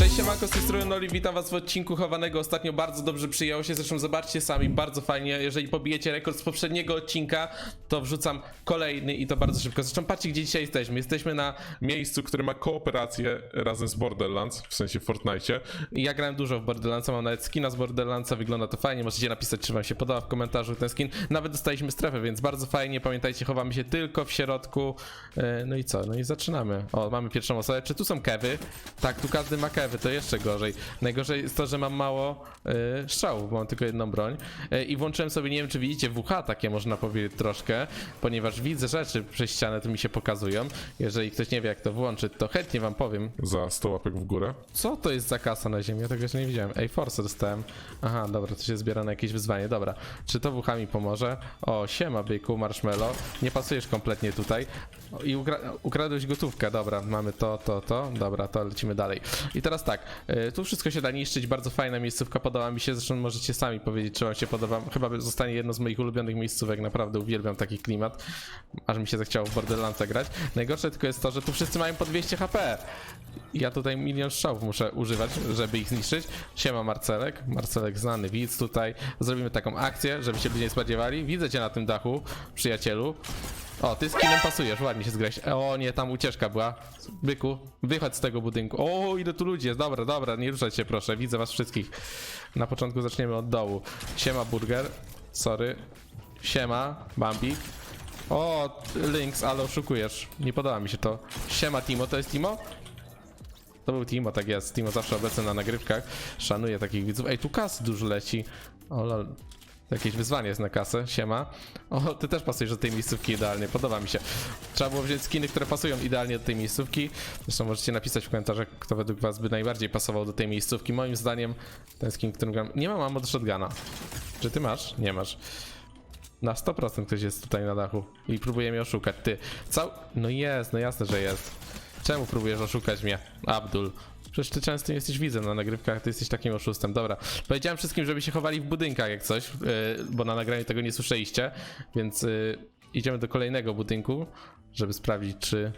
Cześć, siemanko, z tej strony Noli, witam was w odcinku chowanego. Ostatnio bardzo dobrze przyjęło się, zresztą zobaczcie sami, bardzo fajnie. Jeżeli pobijecie rekord z poprzedniego odcinka, to wrzucam kolejny i to bardzo szybko. Zresztą patrzcie, gdzie dzisiaj jesteśmy. Jesteśmy na miejscu, które ma kooperację razem z Borderlands, w sensie Fortnite. I ja grałem dużo w Borderlandsa, mam nawet skina z Borderlandsa, wygląda to fajnie. Możecie napisać, czy wam się podoba w komentarzu ten skin. Nawet dostaliśmy strefę, więc bardzo fajnie. Pamiętajcie, chowamy się tylko w środku. E, No i co? No i zaczynamy. O, mamy pierwszą osobę. Czy tu są kewy? Tak, tu każdy ma kewy, to jeszcze gorzej. Najgorzej jest to, że mam mało y, strzałów, bo mam tylko jedną broń. Y, I włączyłem sobie, nie wiem czy widzicie, WH takie można powiedzieć troszkę, ponieważ widzę rzeczy przez ścianę, to mi się pokazują. Jeżeli ktoś nie wie jak to włączyć, to chętnie wam powiem. Za 100 łapek w górę. Co to jest za kasa na ziemi? Ja tego jeszcze nie widziałem. Ej, Force dostałem. Aha, dobra, to się zbiera na jakieś wyzwanie. Dobra, czy to WH mi pomoże? O, siema byku, marshmallow. Nie pasujesz kompletnie tutaj. O, I ukra ukradłeś gotówkę. Dobra, mamy to, to, to. Dobra, to lecimy dalej. I teraz tak, y, tu wszystko się da niszczyć. Bardzo fajna miejscówka, podoba mi się. Zresztą możecie sami powiedzieć, czy wam się podoba. Chyba zostanie jedno z moich ulubionych miejscówek. Naprawdę uwielbiam taki klimat. Aż mi się zachciało w Borderlandsa grać. Najgorsze tylko jest to, że tu wszyscy mają po 200 HP. Ja tutaj milion strzałów muszę używać, żeby ich zniszczyć. Siema Marcelek, Marcelek znany widz tutaj. Zrobimy taką akcję, żeby się ludzie nie spodziewali. Widzę cię na tym dachu, przyjacielu. O, ty z kinem pasujesz, ładnie się zgrałeś. O nie, tam ucieczka była. Byku, wychodź z tego budynku. O, ile tu ludzi jest. Dobra, dobra, nie ruszać się proszę, widzę was wszystkich. Na początku zaczniemy od dołu. Siema Burger, sorry. Siema, Bambi. O, Lynx, ale oszukujesz. Nie podoba mi się to. Siema Timo, to jest Timo? To był Timo, tak jest. Timo zawsze obecny na nagrywkach. Szanuję takich widzów. Ej, tu kasy dużo leci. O lol. Jakieś wyzwanie jest na kasę. Siema. O, ty też pasujesz do tej miejscówki idealnie. Podoba mi się. Trzeba było wziąć skiny, które pasują idealnie do tej miejscówki. Zresztą możecie napisać w komentarzach, kto według was by najbardziej pasował do tej miejscówki. Moim zdaniem ten skin, którym gram... Nie mam ammo do shotguna. Czy ty masz? Nie masz. Na 100% ktoś jest tutaj na dachu i próbuje mnie oszukać. Ty, cał... No jest, no jasne, że jest. Czemu próbujesz oszukać mnie, Abdul? Przecież ty często jesteś widzem na nagrywkach, ty jesteś takim oszustem. Dobra, powiedziałem wszystkim, żeby się chowali w budynkach jak coś, yy, bo na nagraniu tego nie słyszeliście, więc yy, idziemy do kolejnego budynku, żeby sprawdzić, czy...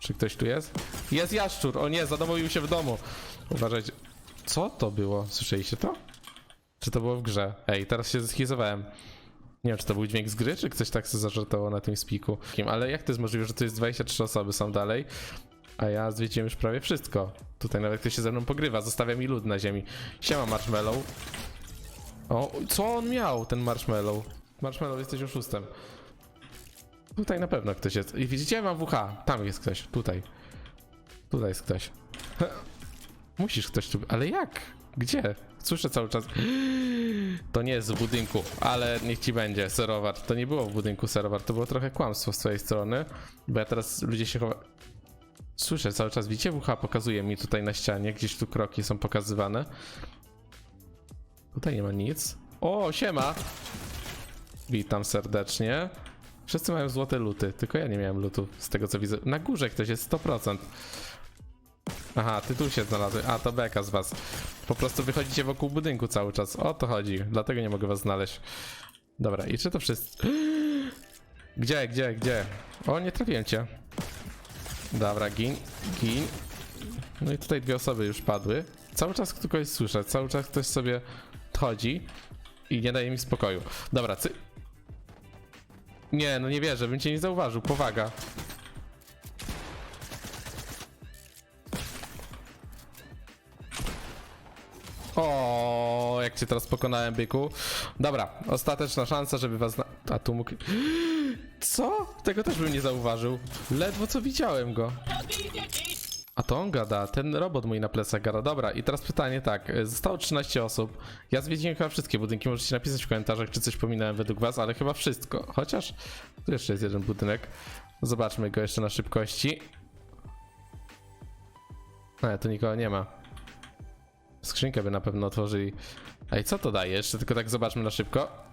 Czy ktoś tu jest? Jest jaszczur! O nie, zadomowił się w domu! Uważajcie. Co to było? Słyszeliście to? Czy to było w grze? Ej, teraz się zeschiezowałem. Nie wiem, czy to był dźwięk z gry, czy ktoś tak sobie zażartował na tym spiku. Ale jak to jest możliwe, że to jest 23 osoby są dalej, a ja zwiedziłem już prawie wszystko. Tutaj nawet ktoś się ze mną pogrywa, zostawia mi lód na ziemi. Siema Marshmallow. O, co on miał, ten Marshmallow? Marshmallow, jesteś oszustem. Tutaj na pewno ktoś jest. I widzicie, mam WH. Tam jest ktoś, tutaj. Tutaj jest ktoś. Musisz ktoś tu... Ale jak? Gdzie? Słyszę cały czas. To nie jest w budynku, ale niech ci będzie serowar. To nie było w budynku serowar, to było trochę kłamstwo z twojej strony, bo ja teraz ludzie się chowa... Słyszę cały czas, widzicie? WH pokazuje mi tutaj na ścianie, gdzieś tu kroki są pokazywane. Tutaj nie ma nic. O, siema! Witam serdecznie. Wszyscy mają złote luty, tylko ja nie miałem lutu, z tego co widzę. Na górze ktoś jest 100%. Aha, ty tu się znalazłeś. A, to beka z was. Po prostu wychodzicie wokół budynku cały czas. O to chodzi. Dlatego nie mogę was znaleźć. Dobra, i czy to wszystko... Gdzie, gdzie, gdzie? O, nie trafiłem cię. Dobra, gin, gin. No i tutaj dwie osoby już padły. Cały czas kogoś słyszę, cały czas ktoś sobie chodzi i nie daje mi spokoju. Dobra, cy... Nie, no nie wierzę, bym cię nie zauważył. Powaga. O, jak cię teraz pokonałem, byku. Dobra, ostateczna szansa, żeby was. Na... A tu mógł. Co? Tego też bym nie zauważył. Ledwo co widziałem go. A to on gada, ten robot mój na plecach gada. Dobra, i teraz pytanie tak. Zostało 13 osób. Ja zwiedziłem chyba wszystkie budynki. Możecie napisać w komentarzach, czy coś pominąłem według was, ale chyba wszystko. Chociaż tu jeszcze jest jeden budynek. Zobaczmy go jeszcze na szybkości. Ale tu nikogo nie ma. Skrzynkę by na pewno otworzyli. Ej, co to daje? Jeszcze tylko tak zobaczmy na szybko.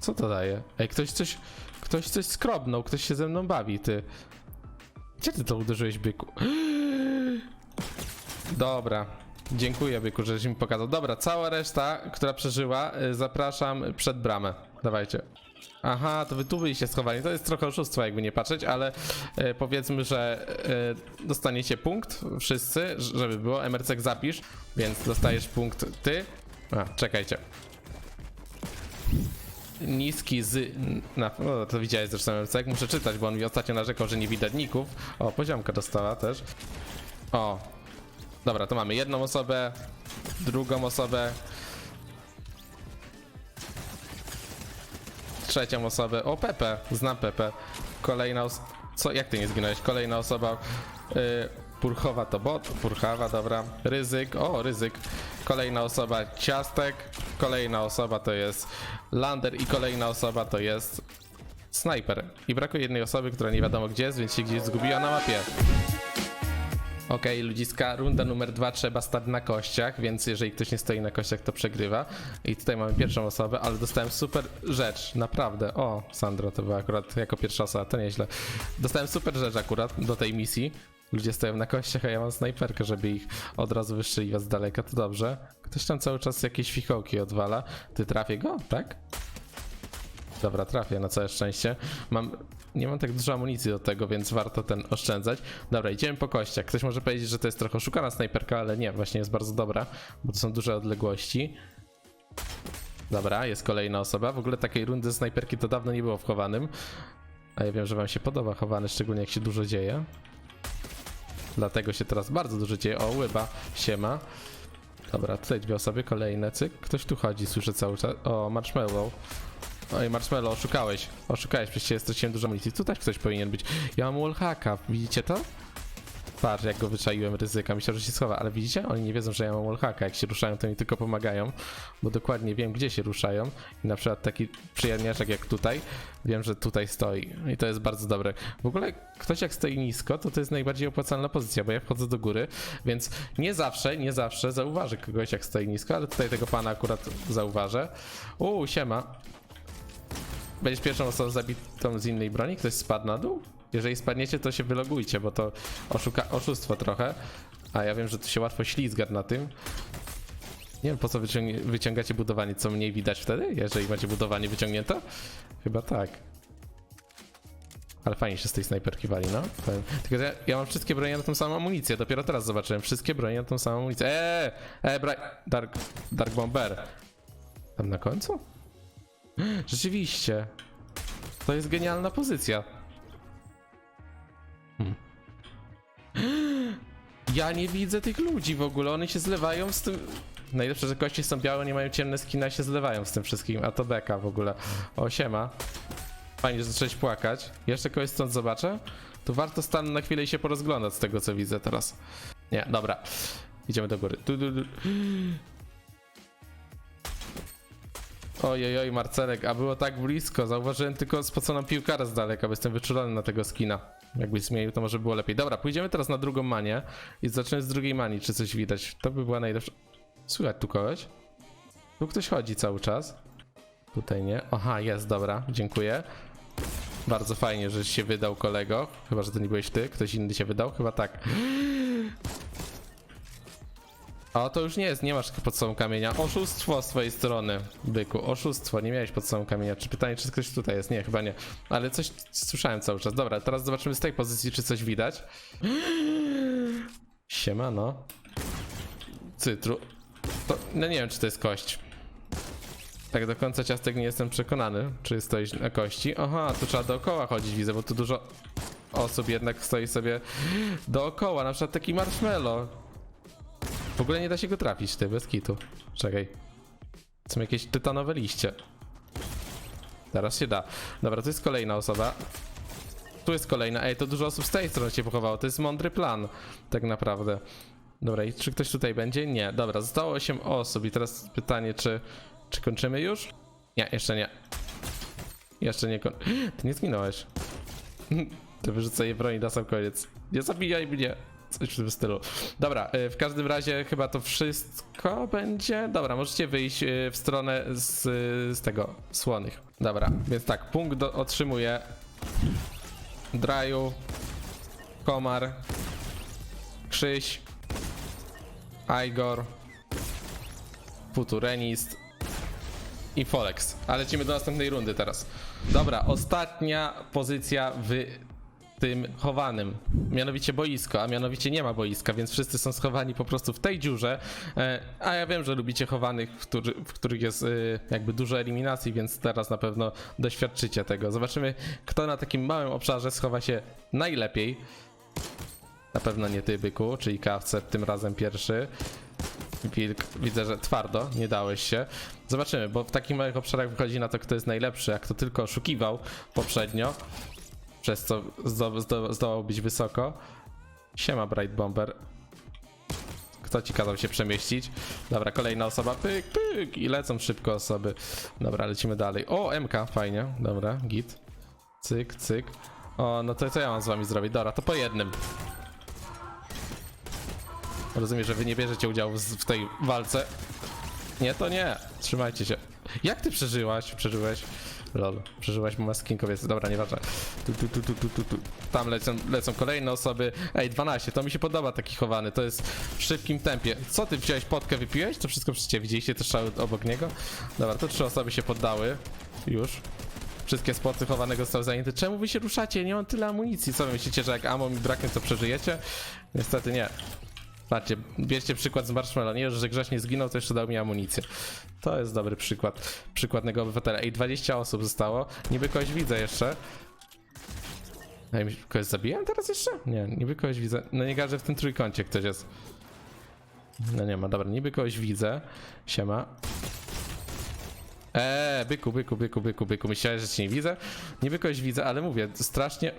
Co to daje? Ej, ktoś coś... Ktoś coś skrobnął, ktoś się ze mną bawi, ty. Gdzie ty to uderzyłeś, byku? Dobra. Dziękuję, byku, żeś mi pokazał. Dobra, cała reszta, która przeżyła, y, zapraszam przed bramę. Dawajcie. Aha, to wy tu byliście schowani. To jest trochę oszustwo, jakby nie patrzeć, ale e, powiedzmy, że e, dostaniecie punkt wszyscy, żeby było. Emercek zapisz, więc dostajesz punkt ty. A, czekajcie. Niski z. Na, no, to widziałeś zresztą Emercek. Muszę czytać, bo on mi ostatnio narzekał, że nie widać ników. O, poziomka dostała też. O. Dobra, to mamy jedną osobę, drugą osobę, trzecią osobę. O, Pepe, znam Pepe. Kolejna os... Co, jak ty nie zginąłeś? Kolejna osoba. Yy, Purchowa to bot, Purchawa, dobra. Ryzyk, o, ryzyk. Kolejna osoba Ciastek. Kolejna osoba to jest Lander i kolejna osoba to jest Sniper. I brakuje jednej osoby, która nie wiadomo gdzie jest, więc się gdzieś zgubiła na mapie. Okej, ludziska, runda numer dwa trzeba stać na kościach, więc jeżeli ktoś nie stoi na kościach, to przegrywa. I tutaj mamy pierwszą osobę, ale dostałem super rzecz, naprawdę. O, Sandro, to była akurat jako pierwsza osoba, to nieźle. Dostałem super rzecz akurat do tej misji. Ludzie stoją na kościach, a ja mam snajperkę, żeby ich od razu wystrzeliwać z daleka, to dobrze. Ktoś tam cały czas jakieś fikołki odwala. Ty trafię go, tak? Dobra, trafię na całe szczęście. Mam, nie mam tak dużo amunicji do tego, więc warto ten oszczędzać. Dobra, idziemy po kościach. Ktoś może powiedzieć, że to jest trochę oszukana snajperka, ale nie, właśnie jest bardzo dobra, bo to są duże odległości. Dobra, jest kolejna osoba. W ogóle takiej rundy snajperki to dawno nie było w chowanym. A ja wiem, że wam się podoba chowany, szczególnie jak się dużo dzieje. Dlatego się teraz bardzo dużo dzieje. O, łyba, siema. Dobra, tutaj dwie osoby, kolejne, cyk. Ktoś tu chodzi, słyszę cały czas. O, marshmallow. Oj, Marshmallow, oszukałeś. Oszukałeś, przecież straciłem dużo amunicji. Tu też ktoś powinien być. Ja mam wallhacka, widzicie to? Patrz, jak go wyczaiłem ryzyka. Myślał, że się schowa, ale widzicie? Oni nie wiedzą, że ja mam wallhacka. Jak się ruszają, to mi tylko pomagają, bo dokładnie wiem, gdzie się ruszają. I na przykład taki przyjemniaczek jak tutaj, wiem, że tutaj stoi. I to jest bardzo dobre. W ogóle ktoś jak stoi nisko, to to jest najbardziej opłacalna pozycja, bo ja wchodzę do góry, więc nie zawsze, nie zawsze zauważę kogoś jak stoi nisko, ale tutaj tego pana akurat zauważę. Uuu, siema. Będziesz pierwszą osobą zabitą z innej broni? Ktoś spadł na dół? Jeżeli spadniecie, to się wylogujcie, bo to oszuka oszustwo trochę. A ja wiem, że tu się łatwo ślizga na tym. Nie wiem, po co wyciągnie, wyciągacie budowanie, co mniej widać wtedy, jeżeli macie budowanie wyciągnięte? Chyba tak. Ale fajnie się z tej snajperki wali, no. Powiem. Tylko, ja, ja mam wszystkie bronie na tą samą amunicję. Dopiero teraz zobaczyłem. Wszystkie bronie na tą samą amunicję. Eee! Eee, bra... Dark... Dark Bomber. Tam na końcu? Rzeczywiście. To jest genialna pozycja. Ja nie widzę tych ludzi w ogóle, one się zlewają z tym... Najlepsze, że kości są białe, nie mają ciemne skiny, a się zlewają z tym wszystkim, a to beka w ogóle. O, siema. Fajnie, że zacząłeś płakać. Jeszcze kogoś stąd zobaczę? To warto stanąć na chwilę i się porozglądać z tego, co widzę teraz. Nie, dobra. Idziemy do góry. Du, du, du. Ojej, oj, Marcelek, a było tak blisko. Zauważyłem tylko spoconą piłkarę z daleka, bo jestem wyczulony na tego skina. Jakbyś zmienił, to może było lepiej. Dobra, pójdziemy teraz na drugą manię i zaczniemy z drugiej manii, czy coś widać. To by była najlepsza. Słychać tu kogoś? Tu ktoś chodzi cały czas. Tutaj nie. Aha, jest, dobra, dziękuję. Bardzo fajnie, że się wydał kolego. Chyba, że to nie byłeś ty, ktoś inny się wydał? Chyba tak. O, to już nie jest, nie masz pod sobą kamienia. Oszustwo z twojej strony, byku. Oszustwo, nie miałeś pod sobą kamienia. Czy pytanie, czy ktoś tutaj jest? Nie, chyba nie. Ale coś słyszałem cały czas. Dobra, teraz zobaczymy z tej pozycji, czy coś widać. Siemano. Cytru. To, no nie wiem, czy to jest kość. Tak do końca ciastek nie jestem przekonany, czy stoisz na kości. Aha, tu trzeba dookoła chodzić, widzę, bo tu dużo osób jednak stoi sobie dookoła. Na przykład taki marshmallow. W ogóle nie da się go trafić, ty, bez kitu. Czekaj. Są jakieś tytanowe liście. Teraz się da. Dobra, to jest kolejna osoba. Tu jest kolejna. Ej, to dużo osób z tej strony się pochowało. To jest mądry plan, tak naprawdę. Dobra, i czy ktoś tutaj będzie? Nie. Dobra, zostało 8 osób i teraz pytanie, czy, czy kończymy już? Nie, jeszcze nie. Jeszcze nie koń... Ty nie zginąłeś. To wyrzucę broni na sam koniec. Nie zabijaj mnie. Coś w tym stylu. Dobra, y, w każdym razie chyba to wszystko będzie. Dobra, możecie wyjść y, w stronę z, z tego, słonych. Dobra, więc tak, punkt do, otrzymuje Draju, Komar, Krzyś, Igor, Futurenist, i Folex. Ale lecimy do następnej rundy teraz. Dobra, ostatnia pozycja w tym chowanym. Mianowicie boisko, a mianowicie nie ma boiska, więc wszyscy są schowani po prostu w tej dziurze. E, A ja wiem, że lubicie chowanych, w, w których jest e, jakby dużo eliminacji, więc teraz na pewno doświadczycie tego. Zobaczymy, kto na takim małym obszarze schowa się najlepiej. Na pewno nie ty, byku, czyli kawce tym razem pierwszy. Wilk, widzę, że twardo, nie dałeś się. Zobaczymy, bo w takich małych obszarach wychodzi na to, kto jest najlepszy, a kto tylko oszukiwał poprzednio, przez co zdo, zdo, zdołał być wysoko. Siema, Bright Bomber. Kto ci kazał się przemieścić? Dobra, kolejna osoba, pyk, pyk i lecą szybko osoby. Dobra, lecimy dalej. O, MK, fajnie, dobra, git. Cyk, cyk. O, no to co ja mam z wami zrobić? Dobra, to po jednym. Rozumiem, że wy nie bierzecie udziału z- w tej walce. Nie, to nie. Trzymajcie się. Jak ty przeżyłaś? Przeżyłeś? Lol, przeżyłaś maskinkowiec. Dobra, nieważne. Tu, tu, tu, tu, tu, tu, tu. Tam lecą, lecą kolejne osoby. Ej, 12, to mi się podoba taki chowany. To jest w szybkim tempie. Co ty wziąłeś potkę, wypiłeś? To wszystko przecież widzieliście te strzały obok niego? Dobra, to trzy osoby się poddały. Już. Wszystkie spoty chowanego zostały zajęte. Czemu wy się ruszacie? Nie mam tyle amunicji. Co wy myślicie, że jak ammo mi braknie, to przeżyjecie? Niestety nie. Patrzcie, bierzcie przykład z Marshmallow. Nie, że grzecznie zginął, to jeszcze dał mi amunicję. To jest dobry przykład. Przykładnego obywatela. Ej, 20 osób zostało. Niby kogoś widzę jeszcze. Ej, kogoś zabiłem teraz jeszcze? Nie, niby kogoś widzę. No nie garzę w tym trójkącie ktoś jest. No nie ma, dobra, niby kogoś widzę. Siema. Eee, byku, byku, byku, byku, byku. Myślałem, że cię nie widzę. Niby kogoś widzę, ale mówię, strasznie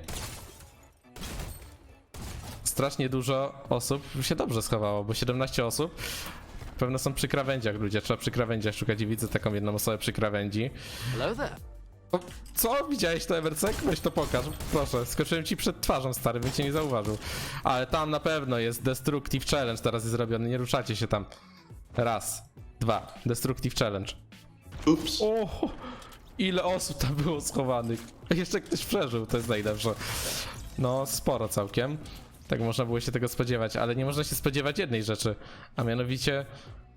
strasznie dużo osób się dobrze schowało, bo 17 osób. Pewno są przy krawędziach ludzie, trzeba przy krawędziach szukać i widzę taką jedną osobę przy krawędzi. Hello there. O, co? Widziałeś to Evercek? Weź to pokaż, proszę. Skoczyłem ci przed twarzą, stary, bym cię nie zauważył. Ale tam na pewno jest Destructive Challenge teraz jest zrobiony, nie ruszacie się tam. Raz, dwa, Destructive Challenge. Ups. O, ile osób tam było schowanych. Jeszcze ktoś przeżył, to jest najlepsze. No, sporo całkiem. Tak można było się tego spodziewać, ale nie można się spodziewać jednej rzeczy, a mianowicie,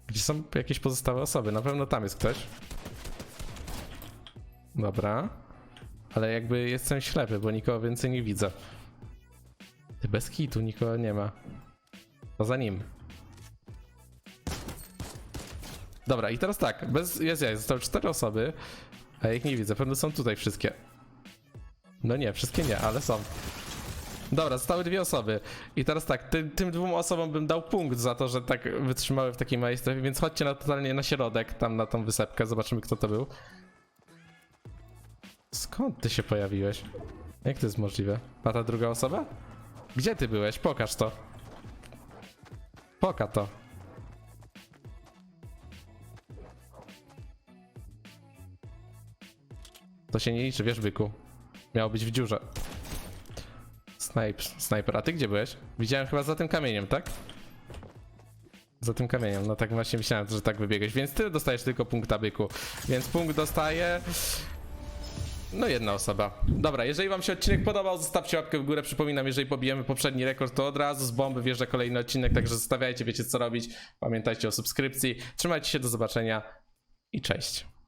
gdzie są jakieś pozostałe osoby. Na pewno tam jest ktoś. Dobra. Ale jakby jestem ślepy, bo nikogo więcej nie widzę. Bez kitu nikogo nie ma. Poza nim. Dobra, i teraz tak, bez jest ja, zostały cztery osoby, a ich nie widzę, pewno są tutaj wszystkie. No nie, wszystkie nie, ale są. Dobra, zostały dwie osoby. I teraz tak, tym, tym dwóm osobom bym dał punkt za to, że tak wytrzymały w takiej małej strefie, więc chodźcie na totalnie na środek, tam na tą wysepkę, zobaczymy kto to był. Skąd ty się pojawiłeś? Jak to jest możliwe? A ta druga osoba? Gdzie ty byłeś? Pokaż to. Poka to. To się nie liczy, wiesz, byku. Miało być w dziurze. Snipe, sniper, a ty gdzie byłeś? Widziałem chyba za tym kamieniem, tak? Za tym kamieniem, no tak właśnie myślałem, że tak wybiegłeś, więc ty dostajesz tylko punkta byku. Więc punkt dostaje... No jedna osoba. Dobra, jeżeli wam się odcinek podobał, zostawcie łapkę w górę. Przypominam, jeżeli pobijemy poprzedni rekord, to od razu z bomby wjeżdża kolejny odcinek, także zostawiajcie, wiecie co robić. Pamiętajcie o subskrypcji. Trzymajcie się, do zobaczenia i cześć.